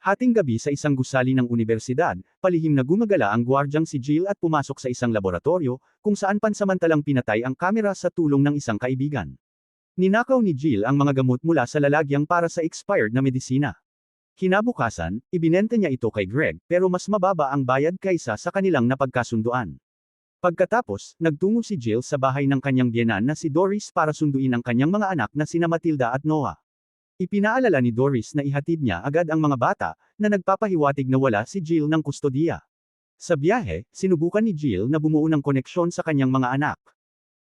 Hating gabi sa isang gusali ng universidad, palihim na gumagala ang gwardyang si Jill at pumasok sa isang laboratorio, kung saan pansamantalang pinatay ang kamera sa tulong ng isang kaibigan. Ninakaw ni Jill ang mga gamot mula sa lalagyang para sa expired na medisina. Kinabukasan, ibinenta niya ito kay Greg, pero mas mababa ang bayad kaysa sa kanilang napagkasunduan. Pagkatapos, nagtungo si Jill sa bahay ng kanyang biyenan na si Doris para sunduin ang kanyang mga anak na sina Matilda at Noah. Ipinaalala ni Doris na ihatid niya agad ang mga bata, na nagpapahiwatig na wala si Jill ng kustodiya. Sa biyahe, sinubukan ni Jill na bumuo ng koneksyon sa kanyang mga anak.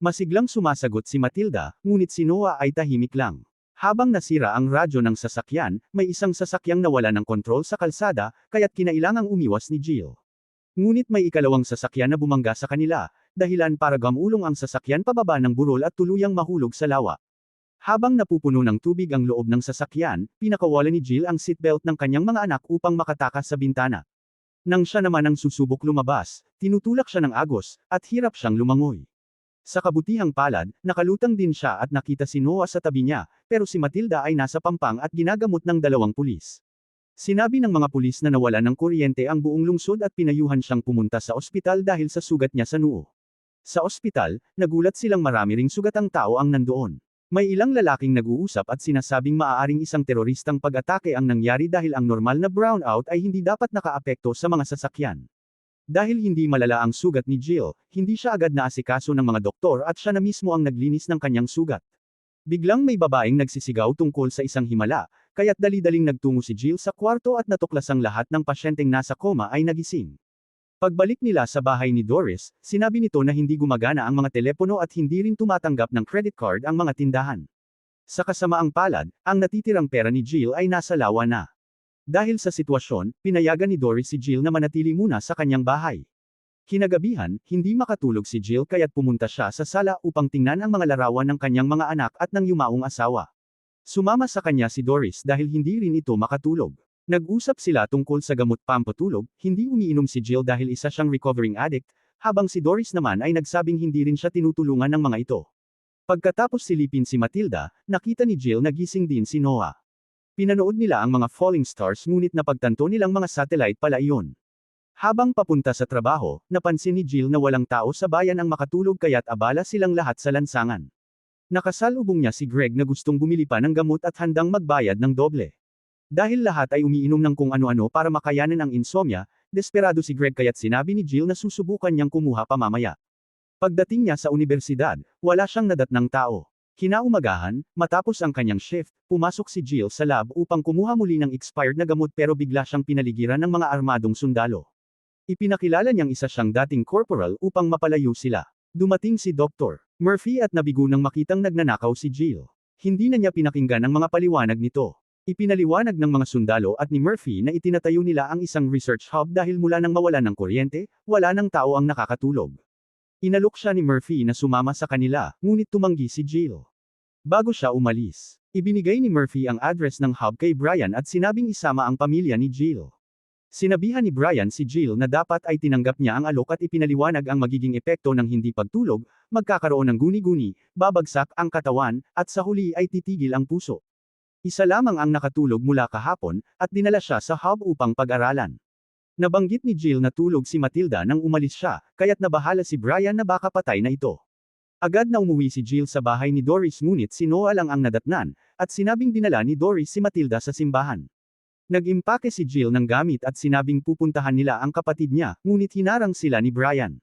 Masiglang sumasagot si Matilda, ngunit si Noah ay tahimik lang. Habang nasira ang radyo ng sasakyan, may isang sasakyang nawala ng kontrol sa kalsada, kaya't kinailangang umiwas ni Jill. Ngunit may ikalawang sasakyan na bumangga sa kanila, dahilan para gamulong ang sasakyan pababa ng burol at tuluyang mahulog sa lawa. Habang napupuno ng tubig ang loob ng sasakyan, pinakawala ni Jill ang seatbelt ng kanyang mga anak upang makatakas sa bintana. Nang siya naman ang susubok lumabas, tinutulak siya ng agos, at hirap siyang lumangoy. Sa kabutihang palad, nakalutang din siya at nakita si Noah sa tabi niya, pero si Matilda ay nasa pampang at ginagamot ng dalawang pulis. Sinabi ng mga pulis na nawala ng kuryente ang buong lungsod at pinayuhan siyang pumunta sa ospital dahil sa sugat niya sa noo. Sa ospital, nagulat silang marami ring sugatang tao ang nandoon. May ilang lalaking nag-uusap at sinasabing maaaring isang teroristang pag-atake ang nangyari dahil ang normal na brownout ay hindi dapat nakaapekto sa mga sasakyan. Dahil hindi malala ang sugat ni Jill, hindi siya agad naasikaso ng mga doktor at siya na mismo ang naglinis ng kanyang sugat. Biglang may babaeng nagsisigaw tungkol sa isang himala, kaya't dali-daling nagtungo si Jill sa kwarto at natuklasang lahat ng pasyenteng nasa koma ay nagising. Pagbalik nila sa bahay ni Doris, sinabi nito na hindi gumagana ang mga telepono at hindi rin tumatanggap ng credit card ang mga tindahan. Sa kasamaang palad, ang natitirang pera ni Jill ay nasa lawa na. Dahil sa sitwasyon, pinayagan ni Doris si Jill na manatili muna sa kanyang bahay. Kinagabihan, hindi makatulog si Jill kaya't pumunta siya sa sala upang tingnan ang mga larawan ng kanyang mga anak at ng yumaong asawa. Sumama sa kanya si Doris dahil hindi rin ito makatulog. Nag-usap sila tungkol sa gamot pampatulog, hindi umiinom si Jill dahil isa siyang recovering addict, habang si Doris naman ay nagsabing hindi rin siya tinutulungan ng mga ito. Pagkatapos silipin si Matilda, nakita ni Jill na gising din si Noah. Pinanood nila ang mga falling stars ngunit napagtanto nilang mga satellite pala iyon. Habang papunta sa trabaho, napansin ni Jill na walang tao sa bayan ang makatulog kaya't abala silang lahat sa lansangan. Nakasalubong niya si Greg na gustong bumili pa ng gamot at handang magbayad ng doble. Dahil lahat ay umiinom ng kung ano-ano para makayanan ang insomnia, desperado si Greg kaya't sinabi ni Jill na susubukan niyang kumuha pa mamaya. Pagdating niya sa universidad, wala siyang nadat ng tao. Kinaumagahan, matapos ang kanyang shift, pumasok si Jill sa lab upang kumuha muli ng expired na gamot pero bigla siyang pinaligiran ng mga armadong sundalo. Ipinakilala niyang isa siyang dating corporal upang mapalayo sila. Dumating si Dr. Murphy at nabigo nang makitang nagnanakaw si Jill. Hindi na niya pinakinggan ang mga paliwanag nito. Ipinaliwanag ng mga sundalo at ni Murphy na itinatayo nila ang isang research hub dahil mula nang mawala ng kuryente, wala ng tao ang nakakatulog. Inalok siya ni Murphy na sumama sa kanila, ngunit tumanggi si Jill. Bago siya umalis, ibinigay ni Murphy ang address ng hub kay Brian at sinabing isama ang pamilya ni Jill. Sinabihan ni Brian si Jill na dapat ay tinanggap niya ang alok at ipinaliwanag ang magiging epekto ng hindi pagtulog, magkakaroon ng guni-guni, babagsak ang katawan, at sa huli ay titigil ang puso. Isa lamang ang nakatulog mula kahapon, at dinala siya sa hub upang pag-aralan. Nabanggit ni Jill na tulog si Matilda nang umalis siya, kaya't nabahala si Brian na baka patay na ito. Agad na umuwi si Jill sa bahay ni Doris ngunit si Noah lang ang nadatnan, at sinabing dinala ni Doris si Matilda sa simbahan. Nag-impake si Jill ng gamit at sinabing pupuntahan nila ang kapatid niya, ngunit hinarang sila ni Brian.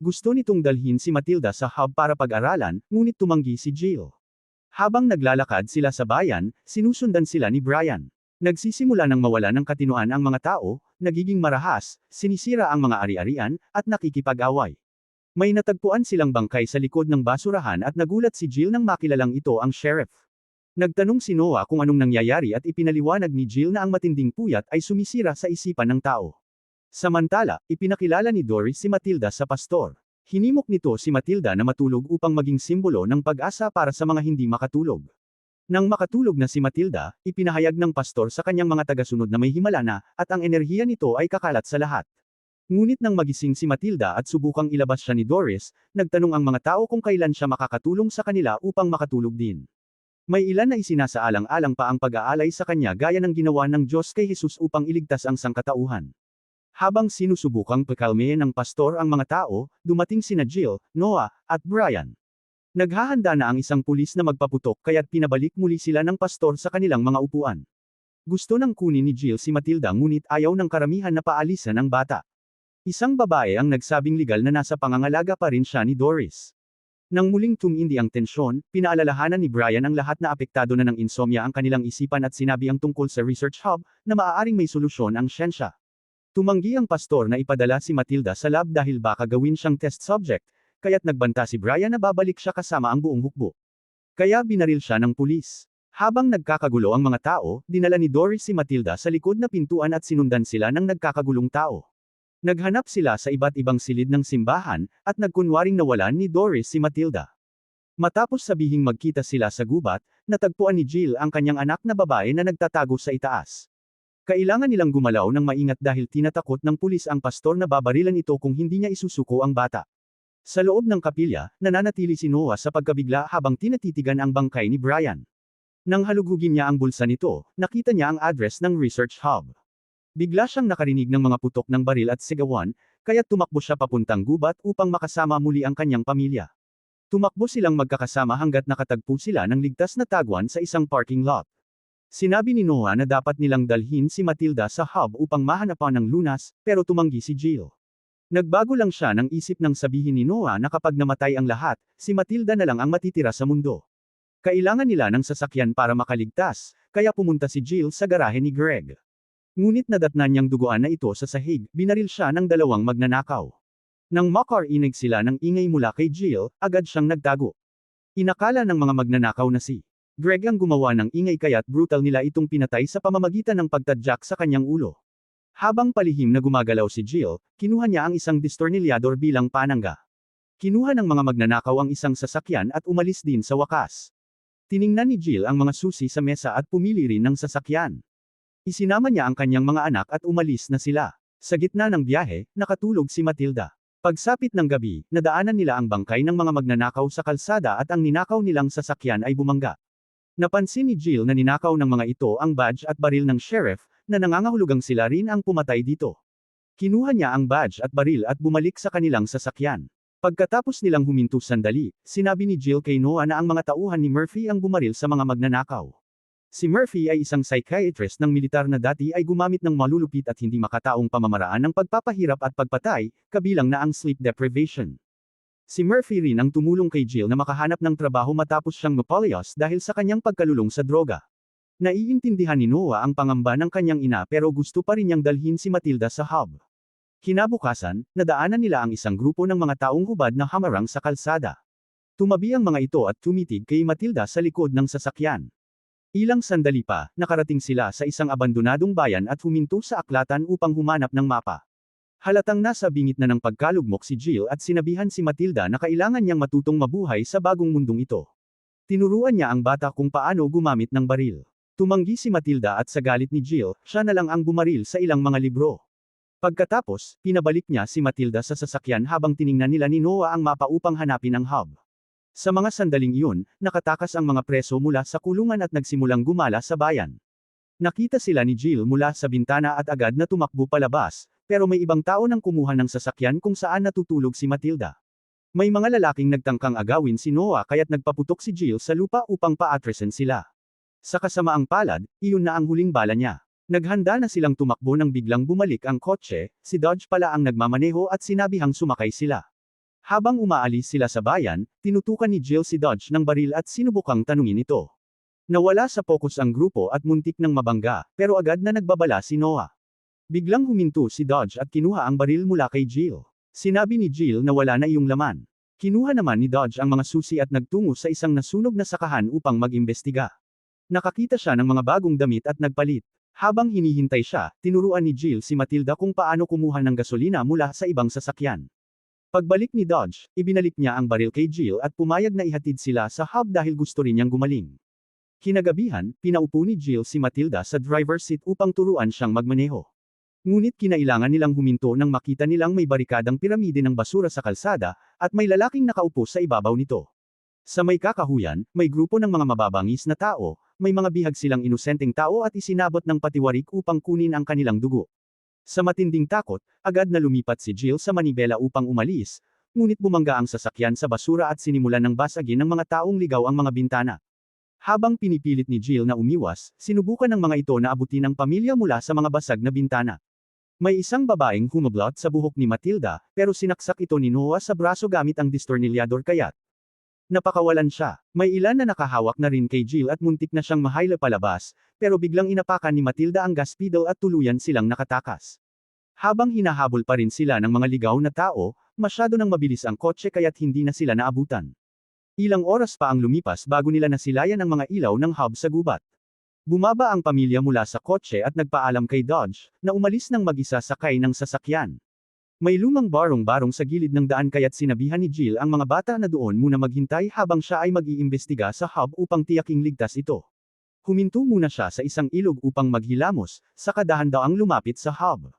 Gusto nitong dalhin si Matilda sa hub para pag-aralan, ngunit tumanggi si Jill. Habang naglalakad sila sa bayan, sinusundan sila ni Brian. Nagsisimula ng mawala ng katinuan ang mga tao, nagiging marahas, sinisira ang mga ari-arian, at nakikipag-away. May natagpuan silang bangkay sa likod ng basurahan at nagulat si Jill nang makilalang ito ang sheriff. Nagtanong si Noah kung anong nangyayari at ipinaliwanag ni Jill na ang matinding puyat ay sumisira sa isipan ng tao. Samantala, ipinakilala ni Doris si Matilda sa pastor. Hinimok nito si Matilda na matulog upang maging simbolo ng pag-asa para sa mga hindi makatulog. Nang makatulog na si Matilda, ipinahayag ng pastor sa kanyang mga tagasunod na may himala na, at ang enerhiya nito ay kakalat sa lahat. Ngunit nang magising si Matilda at subukang ilabas siya ni Doris, nagtanong ang mga tao kung kailan siya makakatulong sa kanila upang makatulog din. May ilan na isinasaalang-alang pa ang pag-aalay sa kanya gaya ng ginawa ng Diyos kay Jesus upang iligtas ang sangkatauhan. Habang sinusubukang pakalme ng pastor ang mga tao, dumating sina Jill, Noah, at Brian. Naghahanda na ang isang pulis na magpaputok kaya't pinabalik muli sila ng pastor sa kanilang mga upuan. Gusto nang kunin ni Jill si Matilda ngunit ayaw ng karamihan na paalisan ang bata. Isang babae ang nagsabing legal na nasa pangangalaga pa rin siya ni Doris. Nang muling tumindi ang tensyon, pinaalalahanan ni Brian ang lahat na apektado na ng insomnia ang kanilang isipan at sinabi ang tungkol sa research hub, na maaaring may solusyon ang siyensya. Tumanggi ang pastor na ipadala si Matilda sa lab dahil baka gawin siyang test subject, kaya't nagbanta si Brian na babalik siya kasama ang buong hukbo. Kaya binaril siya ng pulis. Habang nagkakagulo ang mga tao, dinala ni Doris si Matilda sa likod na pintuan at sinundan sila ng nagkakagulong tao. Naghanap sila sa iba't ibang silid ng simbahan, at nagkunwaring nawalan ni Doris si Matilda. Matapos sabihing magkita sila sa gubat, natagpuan ni Jill ang kanyang anak na babae na nagtatago sa itaas. Kailangan nilang gumalaw ng maingat dahil tinatakot ng pulis ang pastor na babarilan ito kung hindi niya isusuko ang bata. Sa loob ng kapilya, nananatili si Noah sa pagkabigla habang tinatitigan ang bangkay ni Brian. Nang halugugin niya ang bulsa nito, nakita niya ang address ng research hub. Bigla siyang nakarinig ng mga putok ng baril at sigawan, kaya tumakbo siya papuntang gubat upang makasama muli ang kanyang pamilya. Tumakbo silang magkakasama hanggat nakatagpo sila ng ligtas na tagwan sa isang parking lot. Sinabi ni Noah na dapat nilang dalhin si Matilda sa hub upang mahanapan ng lunas, pero tumanggi si Jill. Nagbago lang siya ng isip nang sabihin ni Noah na kapag namatay ang lahat, si Matilda na lang ang matitira sa mundo. Kailangan nila ng sasakyan para makaligtas, kaya pumunta si Jill sa garahe ni Greg. Ngunit nadatnan niyang duguan na ito sa sahig, binaril siya ng dalawang magnanakaw. Nang makarinig sila ng ingay mula kay Jill, agad siyang nagtago. Inakala ng mga magnanakaw na si Greg ang gumawa ng ingay kaya't brutal nila itong pinatay sa pamamagitan ng pagtadyak sa kanyang ulo. Habang palihim na gumagalaw si Jill, kinuha niya ang isang distornilyador bilang panangga. Kinuha ng mga magnanakaw ang isang sasakyan at umalis din sa wakas. Tiningnan ni Jill ang mga susi sa mesa at pumili rin ng sasakyan. Isinama niya ang kanyang mga anak at umalis na sila. Sa gitna ng biyahe, nakatulog si Matilda. Pagsapit ng gabi, nadaanan nila ang bangkay ng mga magnanakaw sa kalsada at ang ninakaw nilang sasakyan ay bumangga. Napansin ni Jill na ninakaw ng mga ito ang badge at baril ng sheriff, na nangangahulugang sila rin ang pumatay dito. Kinuha niya ang badge at baril at bumalik sa kanilang sasakyan. Pagkatapos nilang huminto sandali, sinabi ni Jill kay Noah na ang mga tauhan ni Murphy ang bumaril sa mga magnanakaw. Si Murphy ay isang psychiatrist ng militar na dati ay gumamit ng malulupit at hindi makataong pamamaraan ng pagpapahirap at pagpatay, kabilang na ang sleep deprivation. Si Murphy rin ang tumulong kay Jill na makahanap ng trabaho matapos siyang mapolyos dahil sa kanyang pagkalulong sa droga. Naiintindihan ni Noah ang pangamba ng kanyang ina pero gusto pa rin niyang dalhin si Matilda sa hub. Kinabukasan, nadaanan nila ang isang grupo ng mga taong hubad na hamarang sa kalsada. Tumabi ang mga ito at tumitig kay Matilda sa likod ng sasakyan. Ilang sandali pa, nakarating sila sa isang abandonadong bayan at huminto sa aklatan upang humanap ng mapa. Halatang nasa bingit na ng pagkalugmok si Jill at sinabihan si Matilda na kailangan niyang matutong mabuhay sa bagong mundong ito. Tinuruan niya ang bata kung paano gumamit ng baril. Tumanggi si Matilda at sa galit ni Jill, siya na lang ang bumaril sa ilang mga libro. Pagkatapos, pinabalik niya si Matilda sa sasakyan habang tiningnan nila ni Noah ang mapa upang hanapin ang hub. Sa mga sandaling iyon, nakatakas ang mga preso mula sa kulungan at nagsimulang gumala sa bayan. Nakita sila ni Jill mula sa bintana at agad na tumakbo palabas, pero may ibang tao nang kumuha ng sasakyan kung saan natutulog si Matilda. May mga lalaking nagtangkang agawin si Noah kaya't nagpaputok si Jill sa lupa upang paatresen sila. Sa kasamaang palad, iyon na ang huling bala niya. Naghanda na silang tumakbo nang biglang bumalik ang kotse, si Dodge pala ang nagmamaneho at sinabihang sumakay sila. Habang umaalis sila sa bayan, tinutukan ni Jill si Dodge ng baril at sinubukang tanungin ito. Nawala sa pokus ang grupo at muntik ng mabangga, pero agad na nagbabala si Noah. Biglang huminto si Dodge at kinuha ang baril mula kay Jill. Sinabi ni Jill na wala na iyong laman. Kinuha naman ni Dodge ang mga susi at nagtungo sa isang nasunog na sakahan upang mag-imbestiga. Nakakita siya ng mga bagong damit at nagpalit. Habang hinihintay siya, tinuruan ni Jill si Matilda kung paano kumuha ng gasolina mula sa ibang sasakyan. Pagbalik ni Dodge, ibinalik niya ang baril kay Jill at pumayag na ihatid sila sa hub dahil gusto rin niyang gumaling. Kinagabihan, pinaupo ni Jill si Matilda sa driver's seat upang turuan siyang magmaneho. Ngunit kinailangan nilang huminto nang makita nilang may barikadang piramide ng basura sa kalsada, at may lalaking nakaupo sa ibabaw nito. Sa may kakahuyan, may grupo ng mga mababangis na tao, may mga bihag silang inosenteng tao at isinabot ng patiwarik upang kunin ang kanilang dugo. Sa matinding takot, agad na lumipat si Jill sa manibela upang umalis, ngunit bumangga ang sasakyan sa basura at sinimulan ng basagin ng mga taong ligaw ang mga bintana. Habang pinipilit ni Jill na umiwas, sinubukan ng mga ito na abutin ang pamilya mula sa mga basag na bintana. May isang babaeng humablot sa buhok ni Matilda, pero sinaksak ito ni Noah sa braso gamit ang distornilyador kaya't napakawalan siya. May ilan na nakahawak na rin kay Jill at muntik na siyang mahayla palabas, pero biglang inapakan ni Matilda ang gas pedal at tuluyan silang nakatakas. Habang hinahabol pa rin sila ng mga ligaw na tao, masyado nang mabilis ang kotse kaya't hindi na sila naabutan. Ilang oras pa ang lumipas bago nila nasilayan ang mga ilaw ng hub sa gubat. Bumaba ang pamilya mula sa kotse at nagpaalam kay Dodge, na umalis ng mag-isa sakay ng sasakyan. May lumang barong-barong sa gilid ng daan kaya't sinabihan ni Jill ang mga bata na doon muna maghintay habang siya ay mag-iimbestiga sa hub upang tiyaking ligtas ito. Huminto muna siya sa isang ilog upang maghilamos, saka dahan-daang lumapit sa hub.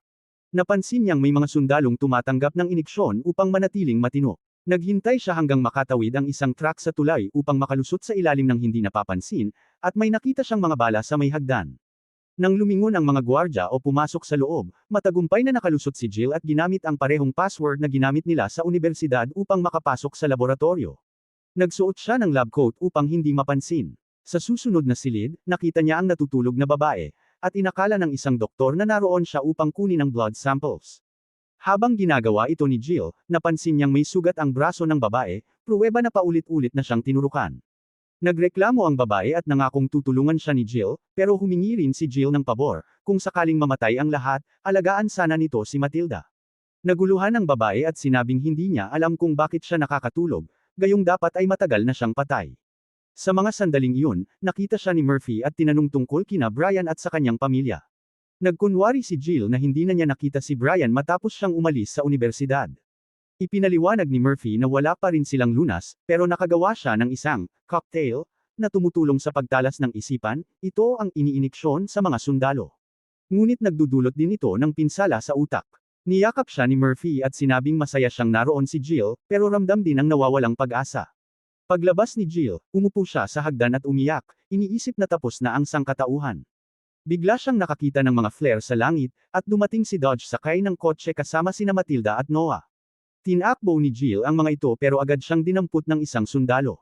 Napansin niyang may mga sundalong tumatanggap ng iniksyon upang manatiling matino. Naghintay siya hanggang makatawid ang isang track sa tulay upang makalusot sa ilalim ng hindi napapansin, at may nakita siyang mga bala sa may hagdan. Nang lumingon ang mga gwardya o pumasok sa loob, matagumpay na nakalusot si Jill at ginamit ang parehong password na ginamit nila sa universidad upang makapasok sa laboratorio. Nagsuot siya ng lab coat upang hindi mapansin. Sa susunod na silid, nakita niya ang natutulog na babae, at inakala ng isang doktor na naroon siya upang kunin ang blood samples. Habang ginagawa ito ni Jill, napansin niyang may sugat ang braso ng babae, pruweba na paulit-ulit na siyang tinurukan. Nagreklamo ang babae at nangakong tutulungan siya ni Jill, pero humingi rin si Jill ng pabor, kung sakaling mamatay ang lahat, alagaan sana nito si Matilda. Naguluhan ang babae at sinabing hindi niya alam kung bakit siya nakakatulog, gayong dapat ay matagal na siyang patay. Sa mga sandaling iyon, nakita siya ni Murphy at tinanong tungkol kina Brian at sa kanyang pamilya. Nagkunwari si Jill na hindi na niya nakita si Brian matapos siyang umalis sa universidad. Ipinaliwanag ni Murphy na wala pa rin silang lunas, pero nakagawa siya ng isang cocktail na tumutulong sa pagtalas ng isipan, ito ang iniiniksyon sa mga sundalo. Ngunit nagdudulot din ito ng pinsala sa utak. Niyakap siya ni Murphy at sinabing masaya siyang naroon si Jill, pero ramdam din ang nawawalang pag-asa. Paglabas ni Jill, umupo siya sa hagdan at umiyak, iniisip na tapos na ang sangkatauhan. Bigla siyang nakakita ng mga flare sa langit, at dumating si Dodge sakay ng kotse kasama sina Matilda at Noah. Tinakbo ni Jill ang mga ito pero agad siyang dinampot ng isang sundalo.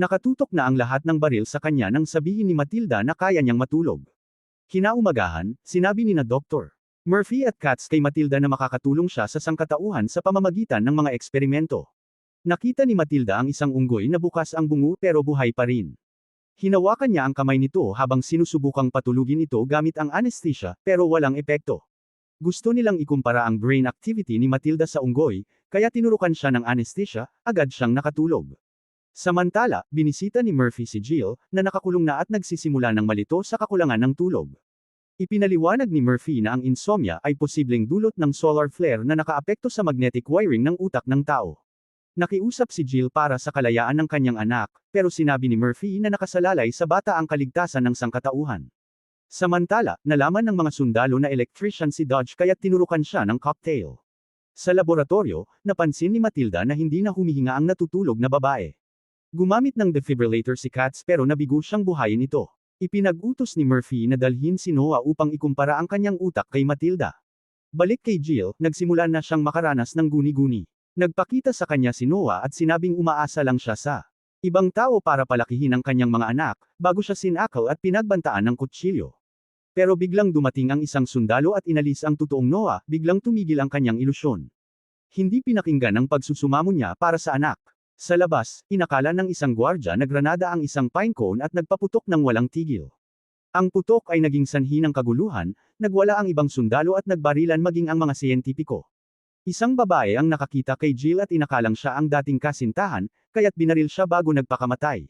Nakatutok na ang lahat ng baril sa kanya nang sabihin ni Matilda na kaya niyang matulog. Kinaumagahan, sinabi ni na Dr. Murphy at Katz kay Matilda na makakatulong siya sa sangkatauhan sa pamamagitan ng mga eksperimento. Nakita ni Matilda ang isang unggoy na bukas ang bungo pero buhay pa rin. Hinawakan niya ang kamay nito habang sinusubukang patulugin ito gamit ang anesthesia, pero walang epekto. Gusto nilang ikumpara ang brain activity ni Matilda sa unggoy, kaya tinurukan siya ng anesthesia, agad siyang nakatulog. Samantala, binisita ni Murphy si Jill, na nakakulong na at nagsisimula ng malito sa kakulangan ng tulog. Ipinaliwanag ni Murphy na ang insomnia ay posibleng dulot ng solar flare na nakaapekto sa magnetic wiring ng utak ng tao. Nakiusap si Jill para sa kalayaan ng kanyang anak, pero sinabi ni Murphy na nakasalalay sa bata ang kaligtasan ng sangkatauhan. Samantala, nalaman ng mga sundalo na electrician si Dodge kaya tinurukan siya ng cocktail. Sa laboratorio, napansin ni Matilda na hindi na humihinga ang natutulog na babae. Gumamit ng defibrillator si Katz pero nabigo siyang buhayin ito. Ipinag-utos ni Murphy na dalhin si Noah upang ikumpara ang kanyang utak kay Matilda. Balik kay Jill, nagsimula na siyang makaranas ng guni-guni. Nagpakita sa kanya si Noah at sinabing umaasa lang siya sa ibang tao para palakihin ang kanyang mga anak, bago siya sinakaw at pinagbantaan ng kutsilyo. Pero biglang dumating ang isang sundalo at inalis ang totoong Noah, biglang tumigil ang kanyang ilusyon. Hindi pinakinggan ang pagsusumamo niya para sa anak. Sa labas, inakala ng isang gwardya na granada ang isang pine cone at nagpaputok ng walang tigil. Ang putok ay naging sanhi ng kaguluhan, nagwala ang ibang sundalo at nagbarilan maging ang mga siyentipiko. Isang babae ang nakakita kay Jill at inakalang siya ang dating kasintahan, kaya't binaril siya bago nagpakamatay.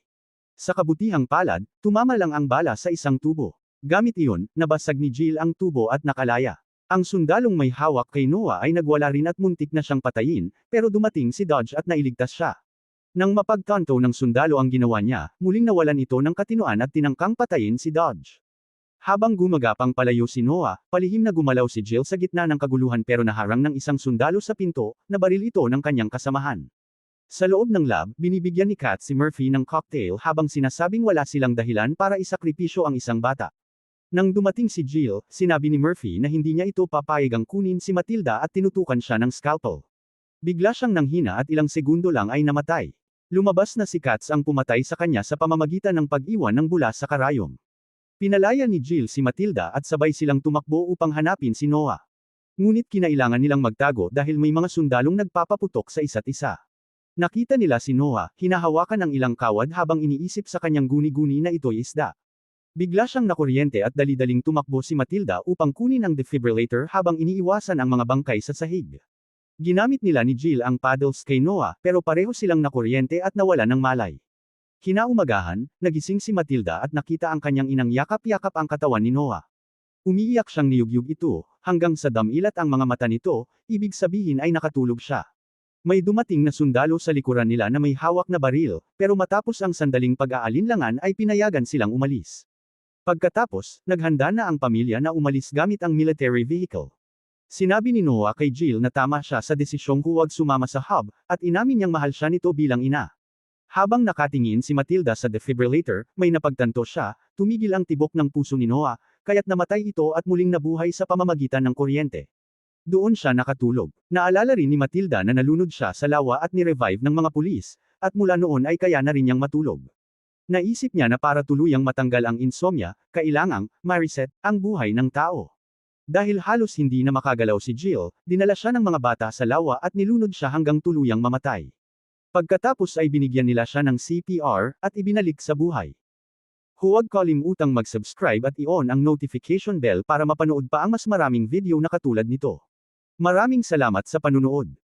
Sa kabutihang palad, tumama lang ang bala sa isang tubo. Gamit iyon, nabasag ni Jill ang tubo at nakalaya. Ang sundalong may hawak kay Noah ay nagwala rin at muntik na siyang patayin, pero dumating si Dodge at nailigtas siya. Nang mapagtanto ng sundalo ang ginawa niya, muling nawalan ito ng katinuan at tinangkang patayin si Dodge. Habang gumagapang palayo si Noah, palihim na gumalaw si Jill sa gitna ng kaguluhan pero naharang ng isang sundalo sa pinto, nabaril ito ng kanyang kasamahan. Sa loob ng lab, binibigyan ni Kat si Murphy ng cocktail habang sinasabing wala silang dahilan para isakripisyo ang isang bata. Nang dumating si Jill, sinabi ni Murphy na hindi niya ito papayag ang kunin si Matilda at tinutukan siya ng scalpel. Bigla siyang nanghina at ilang segundo lang ay namatay. Lumabas na si Katz ang pumatay sa kanya sa pamamagitan ng pag-iwan ng bula sa karayom. Pinalaya ni Jill si Matilda at sabay silang tumakbo upang hanapin si Noah. Ngunit kinailangan nilang magtago dahil may mga sundalong nagpapaputok sa isa't isa. Nakita nila si Noah, hinahawakan ang ilang kawad habang iniisip sa kanyang guni-guni na ito'y isda. Bigla siyang nakuryente at dali-daling tumakbo si Matilda upang kunin ang defibrillator habang iniiwasan ang mga bangkay sa sahig. Ginamit nila ni Jill ang paddles kay Noah pero pareho silang nakuryente at nawala ng malay. Kinaumagahan, nagising si Matilda at nakita ang kanyang inang yakap-yakap ang katawan ni Noah. Umiiyak siyang niyugyug ito, hanggang sa damilat ang mga mata nito, ibig sabihin ay nakatulog siya. May dumating na sundalo sa likuran nila na may hawak na baril, pero matapos ang sandaling pag-aalinlangan ay pinayagan silang umalis. Pagkatapos, naghanda na ang pamilya na umalis gamit ang military vehicle. Sinabi ni Noah kay Jill na tama siya sa desisyong huwag sumama sa hub, at inamin niyang mahal siya nito bilang ina. Habang nakatingin si Matilda sa defibrillator, may napagtanto siya, tumigil ang tibok ng puso ni Noah, kaya't namatay ito at muling nabuhay sa pamamagitan ng kuryente. Doon siya nakatulog. Naalala rin ni Matilda na nalunod siya sa lawa at ni-revive ng mga pulis, at mula noon ay kaya na rin niyang matulog. Naisip niya na para tuluyang matanggal ang insomnia, kailangang, ma-reset, ang buhay ng tao. Dahil halos hindi na makagalaw si Jill, dinala siya ng mga bata sa lawa at nilunod siya hanggang tuluyang mamatay. Pagkatapos ay binigyan nila siya ng CPR, at ibinalik sa buhay. Huwag kalimutang mag-subscribe at i-on ang notification bell para mapanood pa ang mas maraming video na katulad nito. Maraming salamat sa panunood.